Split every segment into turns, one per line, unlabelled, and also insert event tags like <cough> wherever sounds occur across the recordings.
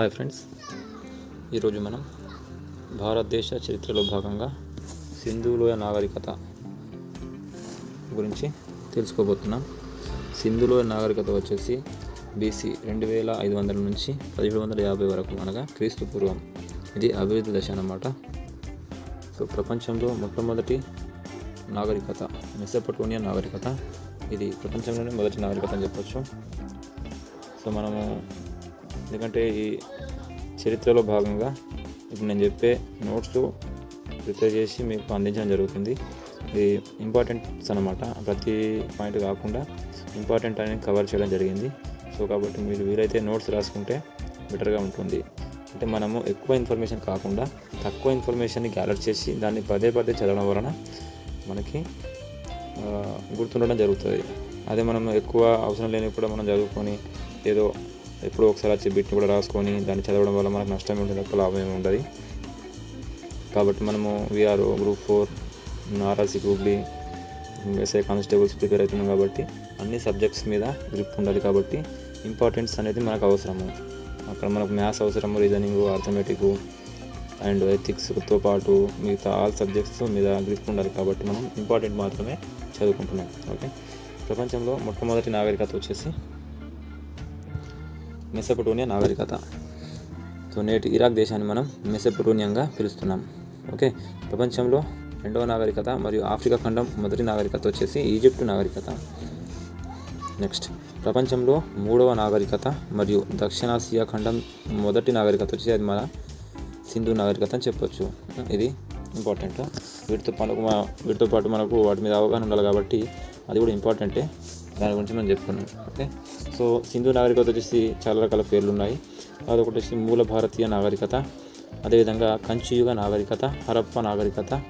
Hi friends. ఈరోజు మనం భారతదేశ చరిత్రలో భాగంగా సింధులోయ నాగరికత గురించి తెలుసుకోబోతున్నాం. సింధులోయ నాగరికత వచ్చేసి బీసీ రెండు వేల ఐదు వందల నుంచి పదిహేడు వందల యాభై వరకు అనగా క్రీస్తు పూర్వం. ఇది అభివృద్ధి దశ అన్నమాట. సో ప్రపంచంలో మొట్టమొదటి నాగరికత మెసపటోనియా నాగరికత. ఇది ప్రపంచంలోనే మొదటి నాగరికత అని చెప్పొచ్చు. సో మనము ఎందుకంటే ఈ చరిత్రలో భాగంగా ఇప్పుడు నేను చెప్పే నోట్స్ ప్రిపేర్ చేసి మీకు అందించడం జరుగుతుంది. ఇది ఇంపార్టెంట్స్ అనమాట ప్రతి పాయింట్ కాకుండా ఇంపార్టెంట్ అనేది కవర్ చేయడం జరిగింది. సో కాబట్టి మీరు వీలైతే నోట్స్ రాసుకుంటే బెటర్గా ఉంటుంది. అంటే మనము ఎక్కువ ఇన్ఫర్మేషన్ కాకుండా తక్కువ ఇన్ఫర్మేషన్ని గ్యాలర్ చేసి దాన్ని పదే పదే చదవడం వలన మనకి గుర్తుండడం జరుగుతుంది. అదే మనం ఎక్కువ అవసరం లేని కూడా మనం చదువుకొని ఏదో ఎప్పుడో ఒకసారి వచ్చి బిట్ని కూడా రాసుకొని దాన్ని చదవడం వల్ల మనకు నష్టం ఉంటుంది తప్ప లాభం ఏమి ఉండదు. కాబట్టి మనము VRO group four RRC group D SI constables prepare అవుతున్నాం కాబట్టి అన్ని సబ్జెక్ట్స్ మీద గ్రిప్ ఉండాలి కాబట్టి ఇంపార్టెన్స్ అనేది మనకు అవసరము. అక్కడ మనకు మ్యాథ్స్ అవసరము రీజనింగ్ అర్థమెటిక్ అండ్ ఎథిక్స్తో పాటు మిగతా ఆల్ సబ్జెక్ట్స్ మీద గ్రిప్ ఉండాలి కాబట్టి మనం ఇంపార్టెంట్ మాత్రమే చదువుకుంటున్నాం. ఓకే? ప్రపంచంలో మొట్టమొదటి నాగరికత వచ్చేసి మెసపటోనియా నాగరికత. సో నేటి ఇరాక్ దేశాన్ని మనం మెసపటోనియంగా పిలుస్తున్నాం. ఓకే? ప్రపంచంలో రెండవ నాగరికత మరియు ఆఫ్రికా ఖండం మొదటి నాగరికత వచ్చేసి ఈజిప్టు నాగరికత. నెక్స్ట్. ప్రపంచంలో మూడవ నాగరికత మరియు దక్షిణాసియా ఖండం మొదటి నాగరికత వచ్చేసి అది మన సింధు నాగరికత అని చెప్పొచ్చు. ఇది ఇంపార్టెంట్. వీటితో పాటు వీటితో పాటు మనకు వాటి మీద అవగాహన ఉండాలి కాబట్టి అది కూడా ఇంపార్టెంటే. దాని గురించి మనం చెప్పుకున్నాం. ఓకే? సో సింధు నాగరికత వచ్చేసి చాలా రకాల పేర్లు ఉన్నాయి అదొకటి వచ్చి మూల భారతీయ నాగరికత అదేవిధంగా కంచియుగ నాగరికత హరప్ప నాగరికత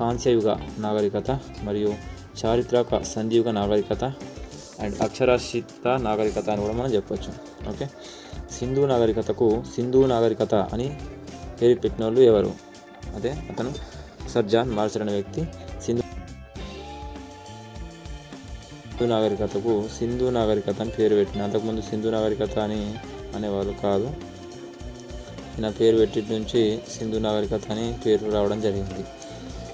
కాంస్యయుగ నాగరికత మరియు చారిత్రక సంధియుగ నాగరికత అండ్ అక్షరాస్యత నాగరికత అని కూడా మనం చెప్పొచ్చు. ఓకే? సింధు నాగరికతకు సింధు నాగరికత అని పేరు పెట్టిన వాళ్ళు ఎవరు? అదే అతను సర్జాన్ జాన్ అనే వ్యక్తి. సింధు సింధు నాగరికతకు సింధు నాగరికత అని పేరు పెట్టిన అంతకుముందు సింధు నాగరికత అని అనేవాళ్ళు కాదు. ఈయన పేరు పెట్టి నుంచి సింధు నాగరికత అని పేరు రావడం జరిగింది.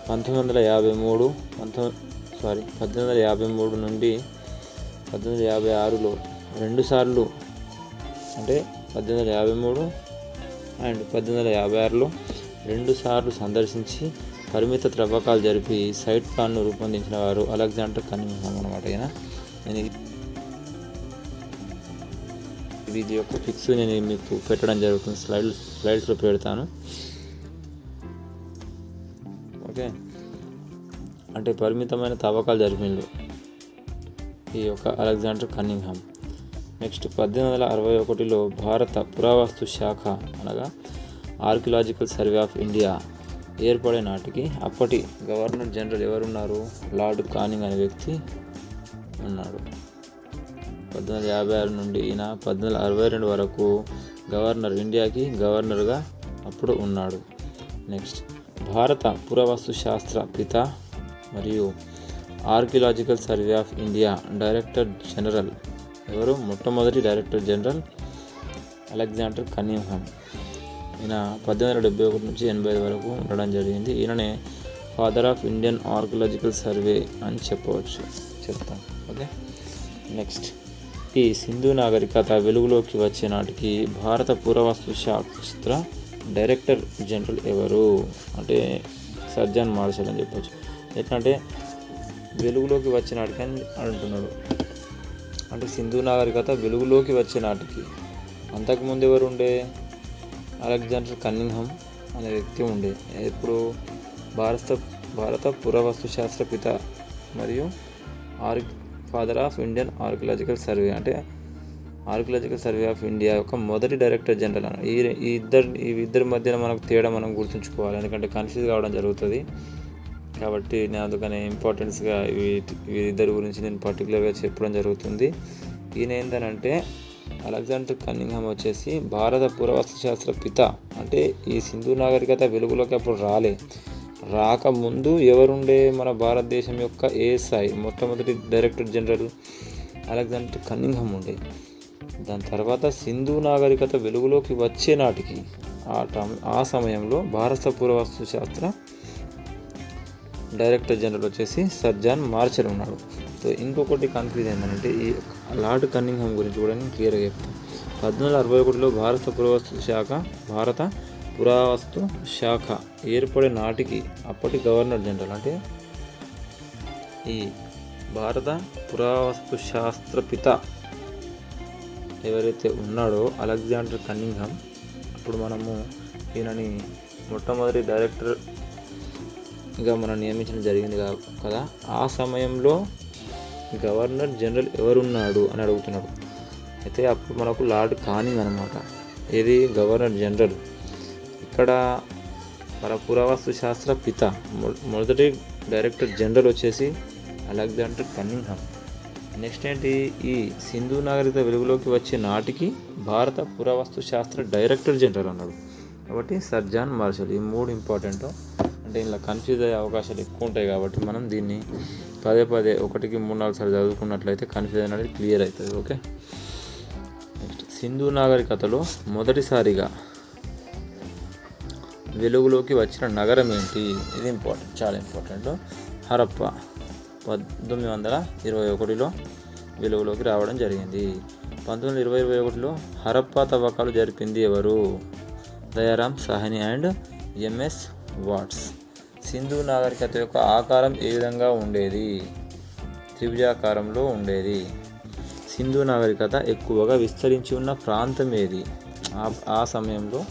పంతొమ్మిది వందల యాభై మూడు పంతొమ్మిది సారీ పద్దెనిమిది వందల యాభై మూడు నుండి పద్దెనిమిది వందల యాభై ఆరులో రెండుసార్లు అంటే పద్దెనిమిది వందల యాభై మూడు అండ్ పద్దెనిమిది వందల యాభై ఆరులో రెండుసార్లు సందర్శించి పరిమిత త్రవ్వకాలు జరిపి సైట్ ప్లాన్ను రూపొందించిన వారు అలెగ్జాండర్ కన్నింగ్హామ్ అనమాట ఈయన. నేను ఇది- యొక్క ఫిక్స్ నేను మీకు పెట్టడం జరుగుతుంది. స్లైడ్ స్లైడ్స్లో పెడతాను. ఓకే. అంటే పరిమితమైన తవ్వకాలు జరిపిండు ఈ యొక్క అలెగ్జాండర్ కన్నింగ్హామ్ నెక్స్ట్ పద్దెనిమిది వందల అరవై ఒకటిలో భారత పురావస్తు శాఖ అనగా ఆర్కియలాజికల్ సర్వే ఆఫ్ ఇండియా ఏర్పడే నాటికి అప్పటి గవర్నర్ జనరల్ ఎవరున్నారు? లార్డ్ కానింగ్ అనే వ్యక్తి ఉన్నాడు. పద్దెనిమిది యాభై ఆరు నుండి ఈయన పద్దెనిమిది అరవై రెండు వరకు గవర్నర్ ఇండియాకి గవర్నర్గా అప్పుడు ఉన్నాడు. నెక్స్ట్ భారత పురావస్తు శాస్త్ర పిత మరియు archaeological survey of India director general ఎవరు? మొట్టమొదటి డైరెక్టర్ జనరల్ అలెగ్జాండర్ కన్నింగ్హామ్. ఈయన పద్దెనిమిది వందల డెబ్బై ఒకటి నుంచి ఎనభై ఐదు వరకు ఉండడం జరిగింది. ఈయననే father of Indian archaeological survey అని చెప్పవచ్చు. చెప్తాం ఓకే? నెక్స్ట్ ఈ సింధు నాగరికత వెలుగులోకి వచ్చే నాటికి భారత పురావస్తు శాస్త్ర డైరెక్టర్ జనరల్ ఎవరు? అంటే సర్జన్ మార్షల్ అని చెప్పొచ్చు. ఎట్లంటే వెలుగులోకి వచ్చే నాటికి అని అంటున్నాడు. అంటే సింధు నాగరికత వెలుగులోకి వచ్చే నాటికి. అంతకుముందు ఎవరు ఉండే? అలెగ్జాండర్ కన్నింగ్హమ్ అనే వ్యక్తి ఉండే. ఇప్పుడు భారత భారత పురావస్తు శాస్త్రపిత మరియు or father of Indian archaeological survey అంటే ఆర్కియలాజికల్ సర్వే ఆఫ్ ఇండియా యొక్క మొదటి డైరెక్టర్ జనరల్ అన్న. ఈ ఈ ఇద్దరు ఈ ఇద్దరి మధ్యన మనకు తేడా మనం గుర్తుంచుకోవాలి. ఎందుకంటే కన్ఫ్యూజ్ కావడం జరుగుతుంది. కాబట్టి నేను అందుకనే ఇంపార్టెన్స్గా వీ ఇద్దరి గురించి నేను పర్టికులర్గా చెప్పడం జరుగుతుంది. ఈయన ఏంటనంటే అలెగ్జాండర్ కన్నింగ్హామ్ వచ్చేసి భారత పురావస్తు శాస్త్ర పిత. అంటే ఈ సింధు నాగరికత వెలుగులోకి అప్పుడు రాలే. రాకముందు ఎవరుండే మన భారతదేశం యొక్క ఏఎస్ఐ మొట్టమొదటి డైరెక్టర్ జనరల్ అలెగ్జాండర్ కన్నింగ్హామ్ ఉండే. దాని తర్వాత సింధు నాగరికత వెలుగులోకి వచ్చే నాటికి ఆ టైం ఆ సమయంలో భారత పురావస్తు శాస్త్ర డైరెక్టర్ జనరల్ వచ్చేసి సర్జాన్ మార్చర్ ఉన్నాడు. సో ఇంకొకటి కన్ఫ్యూజ్ ఏంటంటే ఈ లార్డ్ కన్నింగ్హామ్ గురించి కూడా నేను క్లియర్గా చెప్తాను. పద్నాలుగు వందల అరవై ఒకటిలో భారత పురావస్తు శాఖ భారత పురావస్తు శాఖ ఏర్పడే నాటికి అప్పటి గవర్నర్ జనరల్ అంటే ఈ భారత పురావస్తు శాస్త్ర పిత ఎవరైతే ఉన్నాడో అలెగ్జాండర్ కన్నింగ్హామ్ అప్పుడు మనము ఈయనని మొట్టమొదటి డైరెక్టర్గా మనం నియమించడం జరిగింది కదా? ఆ సమయంలో గవర్నర్ జనరల్ ఎవరున్నాడు అని అడుగుతున్నాడు. అయితే అప్పుడు మనకు లార్డ్ కానింగ్ అనమాట ఇది గవర్నర్ జనరల్. ఇక్కడ మన పురావస్తు శాస్త్ర పిత మొ- మొదటి డైరెక్టర్ జనరల్ వచ్చేసి అలెగ్జాండర్ కన్నింగ్హామ్. నెక్స్ట్ ఏంటి? ఈ సింధు నాగరికత వెలుగులోకి వచ్చే నాటికి భారత పురావస్తు శాస్త్ర డైరెక్టర్ జనరల్ అన్నాడు. కాబట్టి సర్ జాన్ మార్షల్ ఈ మూడు ఇంపార్టెంట్ అంటే ఇలా కన్ఫ్యూజ్ అయ్యే అవకాశాలు ఎక్కువ ఉంటాయి కాబట్టి మనం దీన్ని పదే పదే ఒకటికి మూడు నాలుగు సార్లు చదువుకున్నట్లయితే కన్ఫ్యూజన్ అనేది క్లియర్ అవుతుంది ఓకే నెక్స్ట్ సింధు నాగరికతలో మొదటిసారిగా వెలుగులోకి వచ్చిన నగరం ఏంటి? ఇది ఇంపార్టెంట్ చాలా ఇంపార్టెంట్ హరప్ప పంతొమ్మిది వందల ఇరవై ఒకటిలో వెలుగులోకి రావడం జరిగింది. పంతొమ్మిది వందల ఇరవై ఇరవై ఒకటిలో హరప్పా తవ్వకాలు జరిపింది ఎవరు? దయారాం సహని అండ్ ఎంఎస్ వాట్స్ సింధు నాగరికత యొక్క ఆకారం ఏ విధంగా ఉండేది? త్రిభుజాకారంలో ఉండేది. సింధు నాగరికత ఎక్కువగా విస్తరించి ఉన్న ప్రాంతం ఏది? ఆ ఆ సమయంలో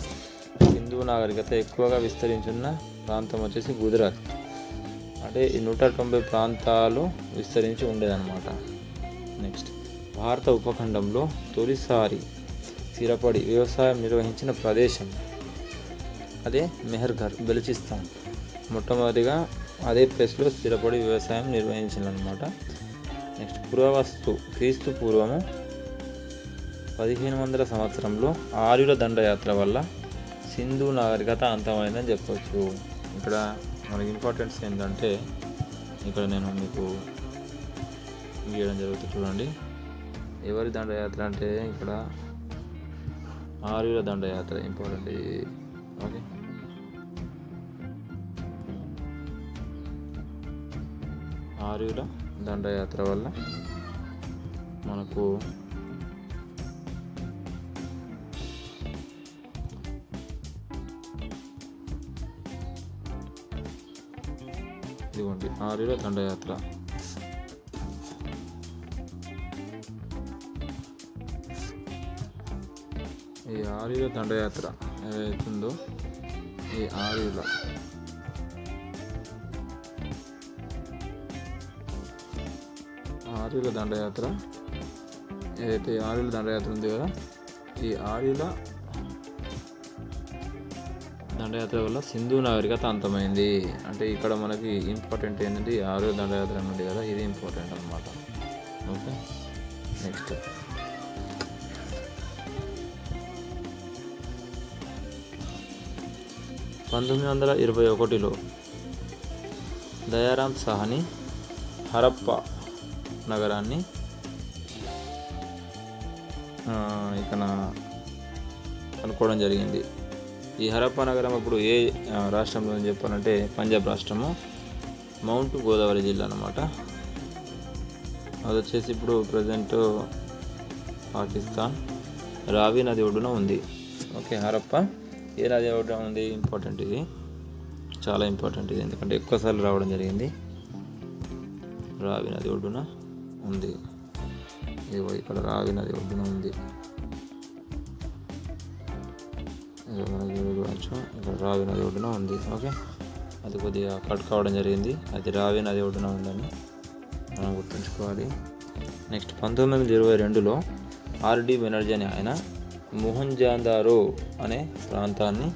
సింధు నాగరికత ఎక్కువగా విస్తరించి ఉన్న ప్రాంతం వచ్చేసి గుజరాత్. అంటే ఈ నూట తొంభై ప్రాంతాలు విస్తరించి ఉండేదన్నమాట. నెక్స్ట్ భారత ఉపఖండంలో తొలిసారి స్థిరపడి వ్యవసాయం నిర్వహించిన ప్రదేశం అదే మెహర్ఘర్ బెలుచిస్తాన్. మొట్టమొదటిగా అదే ప్లేస్లో స్థిరపడి వ్యవసాయం నిర్వహించాలన్నమాట. నెక్స్ట్ పురావస్తు క్రీస్తు పూర్వము పదిహేను వందల సంవత్సరంలో ఆర్యుల దండయాత్ర వల్ల సింధు నాగరికత అంతమైందని చెప్పవచ్చు ఇక్కడ మనకి ఇంపార్టెన్స్ ఏంటంటే ఇక్కడ నేను మీకు గీయడం జరుగుతుంది చూడండి. ఎవరి దండయాత్ర అంటే ఇక్కడ ఆర్యుల దండయాత్ర ఇంపార్టెంట్ ఓకే? ఆర్యుల దండయాత్ర వల్ల మనకు ఇదిగోండి ఆర్యుల దండయాత్ర. ఈ ఆర్యుల దండయాత్ర ఏదైతుందో ఈ ఆర్యుల ఆర్యుల దండయాత్ర. ఏదైతే ఈ ఆర్యుల దండయాత్ర ఉంది కదా ఈ ఆర్యుల దండయాత్ర వల్ల సింధు నాగరికత అంతమైంది అంటే ఇక్కడ మనకి ఇంపార్టెంట్ ఏంటంటే ఈ ఆర్యుల దండయాత్ర ఉంది కదా ఇది ఇంపార్టెంట్ అనమాట ఓకే నెక్స్ట్ పంతొమ్మిది వందల ఇరవై ఒకటిలో దయారాం సాహని హరప్ప నగరాన్ని. ఇక్కడ కనుక్కోవడం జరిగింది. ఈ హరప్ప నగరం అప్పుడు ఏ రాష్ట్రంలో అని చెప్పాలంటే పంజాబ్ రాష్ట్రము. మౌంట్ గోదావరి జిల్లా అనమాట అది వచ్చేసి ఇప్పుడు ప్రజెంట్ పాకిస్తాన్. రావి నది ఒడ్డున ఉంది. ఓకే హరప్ప. ఏ నది ఒడ్డున ఉంది? ఇంపార్టెంట్ ఇది. చాలా ఇంపార్టెంట్ ఇది. ఎందుకంటే ఎక్కువసార్లు రావడం జరిగింది. రావి నది ఒడ్డున. ఉంది. ఇదిగో ఇక్కడ రావి నది ఒడ్డున ఉంది. మనకి చూడవచ్చు ఇక్కడ రావి నది ఒడ్డున ఉంది. ఓకే? అది కొద్దిగా కట్ కావడం జరిగింది. అది రావి నది ఒడ్డున ఉందని మనం గుర్తుంచుకోవాలి. నెక్స్ట్ పంతొమ్మిది వందల ఇరవై రెండులో ఆర్డి బెనర్జీ అని ఆయన మొహంజాదారో అనే ప్రాంతాన్ని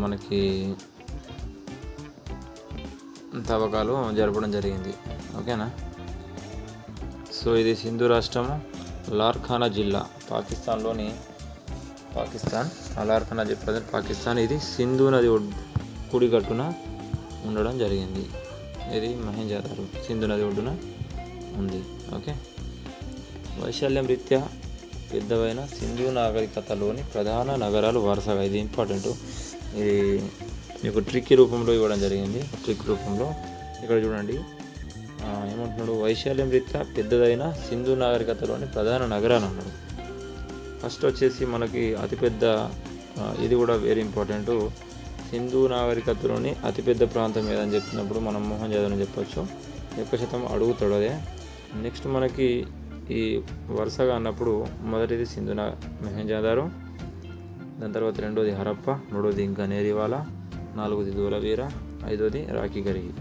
మనకి తవ్వకాలు జరపడం జరిగింది. ఓకేనా? సో ఇది సింధు రాష్ట్రము లార్ఖానా జిల్లా పాకిస్తాన్లోని పాకిస్తాన్ లార్ఖానా చెప్పేది పాకిస్తాన్. ఇది సింధు నది ఒడ్- కుడిగట్టున ఉండడం జరిగింది. ఇది మహేంజాదారు సింధు నది ఒడ్డున ఉంది. ఓకే? వైశాల్యం రీత్యా పెద్దవైన సింధు నాగరికతలోని ప్రధాన నగరాలు వరుసగా. ఇది ఇంపార్టెంట్. ఇది మీకు ట్రిక్ రూపంలో ఇవ్వడం జరిగింది. ట్రిక్ రూపంలో ఇక్కడ చూడండి. అంటున్నాడు వైశాల్యం రీత్యా పెద్దదైన సింధు నాగరికతలోని ప్రధాన నగరాలు అన్నాడు ఫస్ట్ వచ్చేసి మనకి అతిపెద్ద ఇది కూడా వెరీ ఇంపార్టెంట్ సింధు నాగరికతలోని అతిపెద్ద ప్రాంతం ఏదని చెప్పినప్పుడు మనం మోహన్ జాదవ్ అని చెప్పొచ్చు. ఎక్కువ శాతం అడుగుతాడు అదే. నెక్స్ట్ మనకి ఈ వరుసగా అన్నప్పుడు మొదటిది సింధు నా మెహంజాదారు దాని తర్వాత రెండోది హరప్ప మూడోది గనేరివాల నాలుగోది దూలవీర ఐదోది రాఖీ గరిగి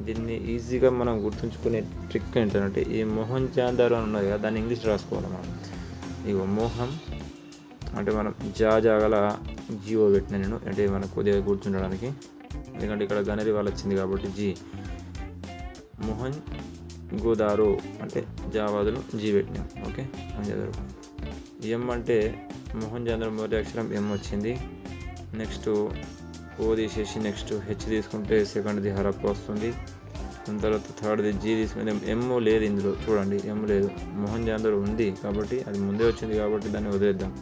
దీన్ని ఈజీగా మనం గుర్తుంచుకునే ట్రిక్ ఏంటంటే ఈ మోహన్ జాందారు అని ఉన్నది కదా దాన్ని ఇంగ్లీష్ రాసుకోవాలి మనం. ఇగో మోహం అంటే మనం జా జాగల జియో పెట్టిన నేను అంటే మనకు కొద్దిగా గుర్తుండడానికి. ఎందుకంటే ఇక్కడ గనరి వాళ్ళు వచ్చింది కాబట్టి జీ. మోహన్ గోదారు అంటే జావాదులు జీ పెట్టినాం ఓకే? అని ఎం అంటే మోహన్ చంద్ర మొదటి అక్షరం ఎం వచ్చింది? నెక్స్ట్ ఓ తీసేసి నెక్స్ట్ హెచ్ తీసుకుంటే సెకండ్ది హరప్ప వస్తుంది. దాని తర్వాత థర్డ్ది జీ తీసుకుంటే ఎమ్ లేదు ఇందులో. చూడండి ఎమ్ లేదు. మోహన్ జాందర్ ఉంది కాబట్టి అది ముందే వచ్చింది కాబట్టి దాన్ని వదిలేద్దాం.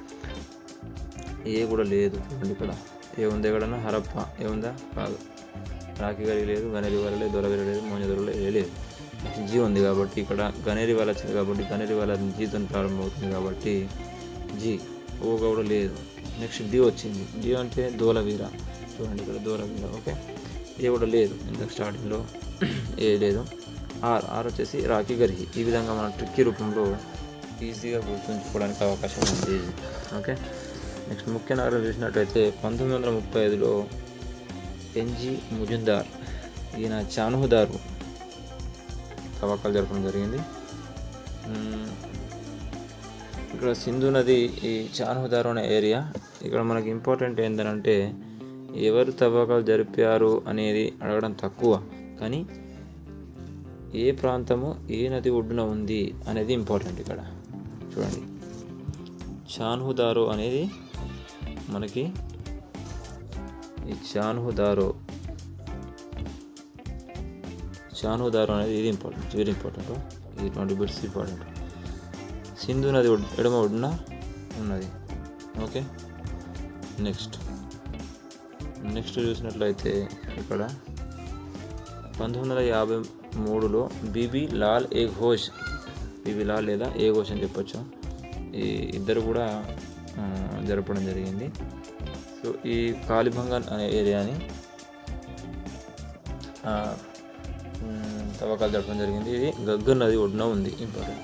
ఏ కూడా లేదు చూడండి ఇక్కడ. ఏ ఉంది ఎక్కడన్నా? హరప్ప. ఏ ఉందా? కాదు. రాఖీ గారి లేదు గనేరి వాళ్ళ లేదు దొరవేరి లేదు మోహన్ ఏ లేదు. జీ ఉంది కాబట్టి ఇక్కడ గనేరి వాళ్ళ వచ్చింది కాబట్టి గనేరి వాళ్ళ జీతో ప్రారంభమవుతుంది కాబట్టి జీ ఓ కూడా లేదు. నెక్స్ట్ డి వచ్చింది. డి అంటే దోలవీర చూడండి ఇక్కడ దూరంగా ఓకే? ఇది కూడా లేదు ఇంతకు స్టార్టింగ్లో <clears throat> ఏ లేదు. ఆర్ ఆర్ వచ్చేసి రాఖీ గర్హి. ఈ విధంగా మన ట్రిక్కీ రూపంలో ఈజీగా గుర్తుంచుకోవడానికి అవకాశం ఉంది. ఓకే? నెక్స్ట్ ముఖ్య నగరం చూసినట్టయితే పంతొమ్మిది వందల ముప్పై ఐదులో ఎన్జి ముజుందార్ ఈయన చానుహుదారు తవ్వకాలు జరపడం జరిగింది. ఇక్కడ సింధు నది ఈ చానుహుదారు అనే ఏరియా ఇక్కడ మనకి ఇంపార్టెంట్ ఏంటంటే ఎవరు తవ్వకాలు జరిపారు అనేది అడగడం తక్కువ. కానీ ఏ ప్రాంతము ఏ నది ఒడ్డున ఉంది అనేది ఇంపార్టెంట్ ఇక్కడ. చూడండి. చాన్హుదారో అనేది మనకి ఈ చాన్హుదారో. చాన్హుదారో అనేది ఇది ఇంపార్టెంట్ వెరీ ఇంపార్టెంట్ ఈ ట్వంటీ బిట్స్ ఇంపార్టెంట్ సింధు నది ఎడమ ఒడ్డున ఉన్నది. ఓకే నెక్స్ట్ నెక్స్ట్ చూసినట్లయితే ఇక్కడ పంతొమ్మిది వందల యాభై మూడులో BB Lal A Ghosh BB Lal లేదా ఏ ఘోష్ అని చెప్పొచ్చు. ఈ ఇద్దరు కూడా జరపడం జరిగింది. సో ఈ కాలిభంగన్ అనే ఏరియాని తవ్వకాలు జరపడం జరిగింది. ఇది గగ్గర్ నది ఒడ్డున ఉంది. ఇంపార్టెంట్.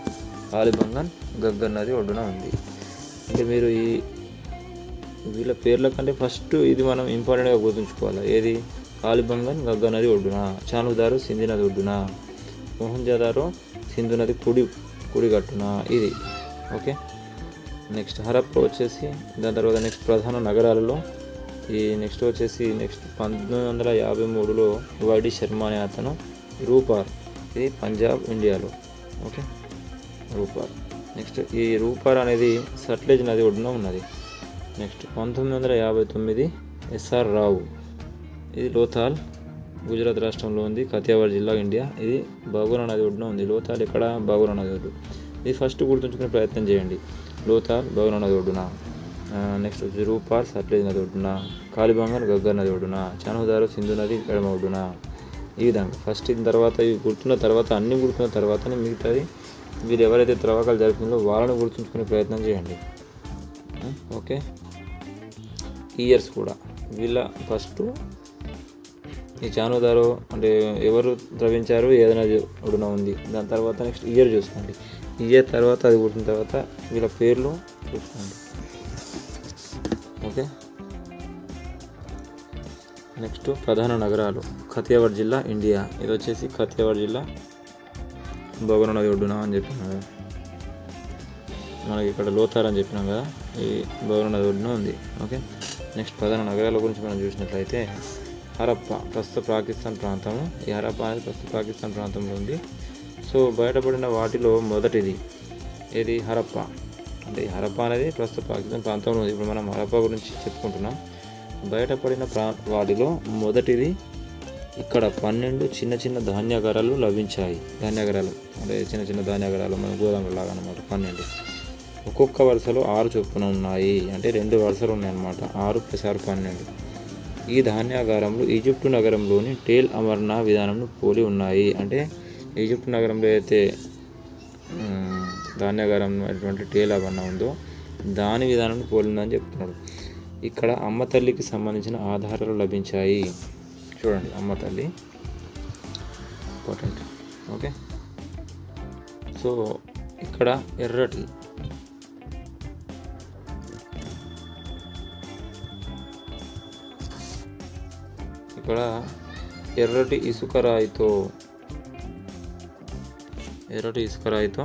కాలిబంగన్ గగ్గర్ నది ఒడ్డున ఉంది. అంటే మీరు ఈ వీళ్ళ పేర్ల కంటే ఫస్ట్ ఇది మనం ఇంపార్టెంట్గా గుర్తుంచుకోవాలి. ఏది? కాలిబంగన్ గగ్గ నది ఒడ్డున? చానుదారు సింధు నది ఒడ్డున? మోహన్జాదారు సింధు నది కుడి కుడిగట్టున ఇది. ఓకే? నెక్స్ట్ హరప్ప వచ్చేసి దాని తర్వాత నెక్స్ట్ ప్రధాన నగరాలలో ఈ నెక్స్ట్ వచ్చేసి నెక్స్ట్ పంతొమ్మిది వందల యాభై మూడులో వైడి శర్మ అనే అతను రూపార్. ఇది పంజాబ్ ఇండియాలో. ఓకే? రూపార్. నెక్స్ట్ ఈ రూపార్ అనేది సట్లెజ్ నది ఒడ్డున ఉన్నది. నెక్స్ట్ పంతొమ్మిది వందల యాభై తొమ్మిది ఎస్ఆర్ రావు. ఇది లోథాల్ గుజరాత్ రాష్ట్రంలో ఉంది కతియావాడ్ జిల్లా ఇండియా. ఇది బాగురా నది ఒడ్డున ఉంది. లోథాల్ ఇక్కడ బాగురా నది ఒడ్డు. ఇది ఫస్ట్ గుర్తుంచుకునే ప్రయత్నం చేయండి. లోథాల్ బాగురా నది ఒడ్డున. నెక్స్ట్ వచ్చి రూపాల్ సట్లేజ్ నది ఒడ్డున. కాలిబంగన్ గగ్గర్ నది ఒడ్డున. చానుదారు సింధు నది ఎడమ ఒడ్డున. ఈ విధంగా. ఫస్ట్ ఇన్ తర్వాత ఇవి గుర్తున్న తర్వాత అన్ని గుర్తున్న తర్వాతనే మిగతాది వీరు ఎవరైతే త్రవ్వకాలు జరుగుతుందో వాళ్ళని గుర్తుంచుకునే ప్రయత్నం చేయండి. ఓకే. ఇయర్స్ కూడా. వీళ్ళ ఫస్ట్ ఈ చానుదారు అంటే ఎవరు ద్రవించారు ఏదైనా ఒడున ఉంది. దాని తర్వాత నెక్స్ట్ ఇయర్ చూసుకోండి. ఇయర్ తర్వాత అది పుట్టిన తర్వాత వీళ్ళ పేర్లు చూసుకోండి. ఓకే. నెక్స్ట్ ప్రధాన నగరాలు. ఖతియావాడ్ జిల్లా ఇండియా ఇది వచ్చేసి ఖతియావాడ్ జిల్లా. బొగన నది ఒడ్డున అని చెప్పినాం మనకి ఇక్కడ లోతార్ అని చెప్పినాం కదా ఈ బొగన రోడ్డున ఉంది. ఓకే? నెక్స్ట్ ప్రధాన నగరాల గురించి మనం చూసినట్లయితే హరప్ప ప్రస్తుత పాకిస్తాన్ ప్రాంతము. ఈ హరప్ప అనేది ప్రస్తుత పాకిస్తాన్ ప్రాంతంలో ఉంది. సో బయటపడిన వాటిలో మొదటిది ఏది? హరప్ప. అంటే ఈ హరప్ప అనేది ప్రస్తుత పాకిస్తాన్ ప్రాంతంలో ఉంది. ఇప్పుడు మనం హరప్ప గురించి చెప్పుకుంటున్నాం. బయటపడిన ప్రా వాటిలో మొదటిది ఇక్కడ పన్నెండు చిన్న చిన్న ధాన్యాగారాలు లభించాయి. ధాన్యాగారాలు. అంటే చిన్న చిన్న ధాన్యాగారాలు మన గోదాములు లాగా అనమాట పన్నెండు. ఒక్కొక్క వరుసలో ఆరు చొప్పున ఉన్నాయి. అంటే రెండు వరుసలు ఉన్నాయన్నమాట. ఆరు ప్లస్ ఆరు పన్నెండు. ఈ ధాన్యాగారంలో ఈజిప్టు నగరంలోని టేల్ అమర్నా విధానంను పోలి ఉన్నాయి. అంటే ఈజిప్ట్ నగరంలో అయితే ధాన్యాగారం అటువంటి టేల్ అమర్నా ఉందో దాని విధానం పోలిందని చెప్తున్నాడు. ఇక్కడ అమ్మ తల్లికి సంబంధించిన ఆధారాలు లభించాయి. చూడండి అమ్మ తల్లి. ఇంపార్టెంట్. ఓకే. సో ఇక్కడ ఎర్రటి ఇక్కడ ఎర్రటి ఇసుక రాయితో ఎర్రటి ఇసుక రాయితో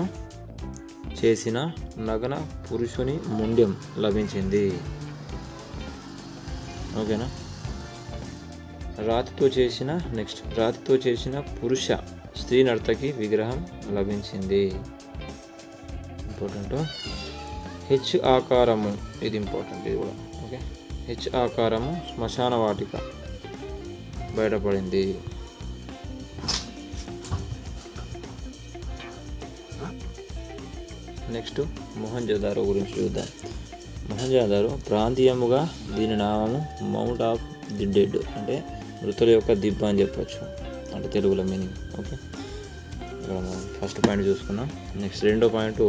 చేసిన నగన పురుషుని ముండ్యం లభించింది. ఓకేనా? రాతితో చేసిన నెక్స్ట్ రాతితో చేసిన పురుష స్త్రీ నర్తకి విగ్రహం లభించింది. ఇంపార్టెంట్? హెచ్ ఆకారము ఇది ఇంపార్టెంట్ ఇది కూడా ఓకే? హెచ్ ఆకారము శ్మశాన వాటిక. బయటపడింది. నెక్స్ట్ మొహంజదారో గురించి చూద్దాం. మొహంజదారో ప్రాంతీయముగా దీని నామము మౌంట్ ఆఫ్ ది డెడ్ అంటే మృతుల యొక్క దిబ్బ అని చెప్పొచ్చు. అంటే తెలుగులో మీనింగ్. ఓకే. ఇక్కడ మనం ఫస్ట్ పాయింట్ చూసుకున్నాం. నెక్స్ట్ రెండో పాయింట్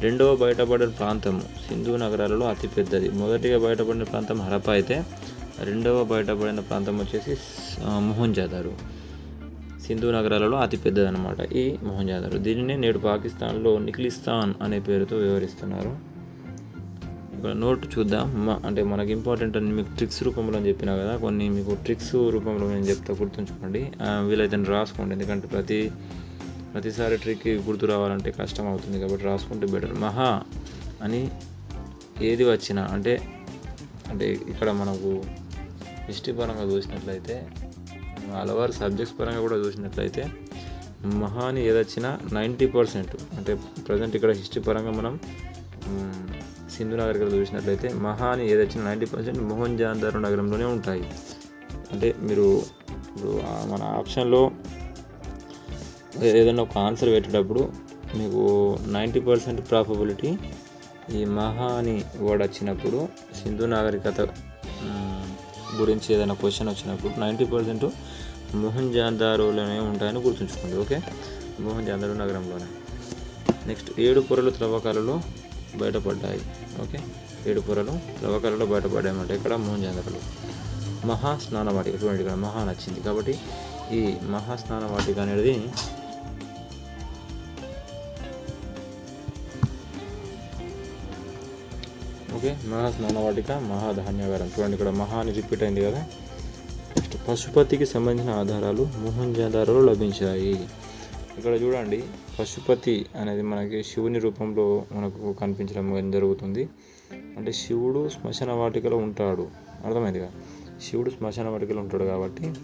రెండవ బయటపడిన ప్రాంతము సింధు నగరాలలో అతిపెద్దది. మొదటిగా బయటపడిన ప్రాంతం హరప్ప అయితే రెండవ బయటపడిన ప్రాంతం వచ్చేసి ఆ, మొహంజదారో సింధు నగరాలలో అతిపెద్దదనమాట ఈ మొహంజాదారు దీనిని నేడు పాకిస్తాన్లో నిఖిలిస్తాన్ అనే పేరుతో వివరిస్తున్నారు. ఇక్కడ నోట్ చూద్దాం. అంటే మనకి ఇంపార్టెంట్ అని మీకు ట్రిక్స్ రూపంలో అని చెప్పినా కదా కొన్ని మీకు ట్రిక్స్ రూపంలో నేను చెప్తా గుర్తుంచుకోండి. వీలైతే రాసుకోండి. ఎందుకంటే ప్రతి ప్రతిసారి ట్రిక్ గుర్తు రావాలంటే కష్టం అవుతుంది కాబట్టి రాసుకుంటే బెటర్ మహా అని ఏది వచ్చినా అంటే అంటే ఇక్కడ మనకు హిస్టరీ పరంగా చూసినట్లయితే హలవారు సబ్జెక్ట్స్ పరంగా కూడా చూసినట్లయితే మహాని ఏదొచ్చినా నైంటీ పర్సెంట్ అంటే ప్రజెంట్ ఇక్కడ హిస్టరీ పరంగా మనం సింధు నగర్ చూసినట్లయితే మహాని ఏదొచ్చినా నైంటీ పర్సెంట్ మోహన్ జాందారు నగరంలోనే ఉంటాయి. అంటే మీరు ఇప్పుడు మన ఆప్షన్లో ఏదైనా ఒక ఆన్సర్ పెట్టేటప్పుడు మీకు నైంటీ పర్సెంట్ ప్రాబబిలిటీ ఈ మహాని వర్డ్ వచ్చినప్పుడు సింధు నాగరికత గురించి ఏదైనా క్వశ్చన్ వచ్చినప్పుడు నైంటీ పర్సెంట్ మోహన్ జాందారోలోనే ఉంటాయని గుర్తుంచుకోండి ఓకే? మోహన్ జాందారో నగరంలోనే. నెక్స్ట్ ఏడు పొరలు త్రవ్వకాలలో బయటపడ్డాయి ఓకే? ఏడు పొరలు త్రవ్వకాలలో బయటపడ్డాయన్నమాట ఇక్కడ మోహన్ జాందారోలో. మహా స్నాన వాటిక చూడండి ఇక్కడ మహా నచ్చింది. కాబట్టి ఈ మహా స్నాన వాటిక అనేది ఓకే మహా స్నాన వాటిక చూడండి ఇక్కడ మహా అని రిపీట్ అయింది కదా. నెక్స్ట్ పశుపతికి సంబంధించిన ఆధారాలు మోహన్జాదారోలో లభించాయి. ఇక్కడ చూడండి పశుపతి అనేది మనకి శివుని రూపంలో మనకు కనిపించడం జరుగుతుంది. అంటే శివుడు శ్మశాన వాటికలో ఉంటాడు. అర్థమైందిగా శివుడు శ్మశాన వాటికలో ఉంటాడు కాబట్టి.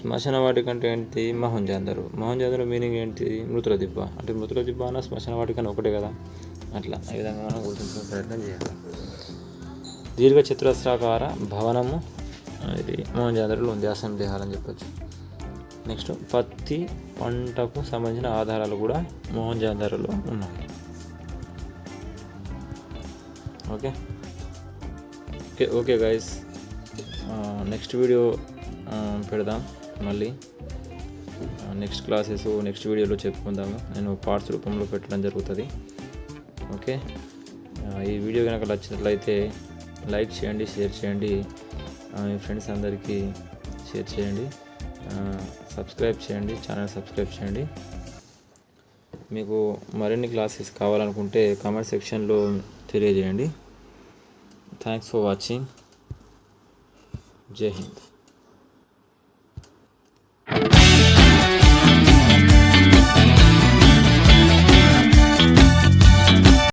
శ్మశాన వాటిక అంటే ఏంటి? మహంజాందరు మహంజాందరు మీనింగ్ ఏంటి? మృతుల దిబ్బ. అంటే మృతుల దిబ్బ అన్న శ్మశాన వాటిక ఒకటే కదా. అట్లా. ఈ విధంగా మనం గుర్తించుకునే ప్రయత్నం చేయాలి. దీర్ఘ చతురస్రాకార భవనము ఇది మోహన్జాదరులో ఉంది. అసెంబ్లీ హాల్ అని చెప్పొచ్చు. నెక్స్ట్ పత్తి పంటకు సంబంధించిన ఆధారాలు కూడా మోహన్జాదరులో ఉన్నాయి. Okay? Okay okay guys next video పెడదాం మళ్ళీ. నెక్స్ట్ క్లాసెస్ నెక్స్ట్ వీడియోలో చెప్పుకుందాము. నేను పార్ట్స్ రూపంలో పెట్టడం జరుగుతుంది. ఓకే? ఈ వీడియో కనుక నచ్చినట్లయితే లైక్ చేయండి షేర్ చేయండి. మీ ఫ్రెండ్స్ అందరికీ షేర్ చేయండి. సబ్స్క్రైబ్ చేయండి ఛానల్ సబ్స్క్రైబ్ చేయండి. మీకు మరిన్ని క్లాసెస్ కావాలనుకుంటే కామెంట్ సెక్షన్లో తెలియజేయండి. థ్యాంక్స్ ఫర్ వాచింగ్ జై హింద్